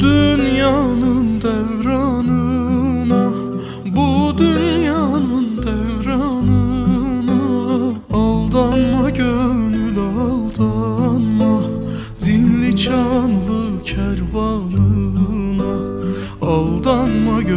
Dünyanın devranına Bu dünyanın devranına Aldanma gönül aldanma Zilli çanlı kervanına Aldanma gönül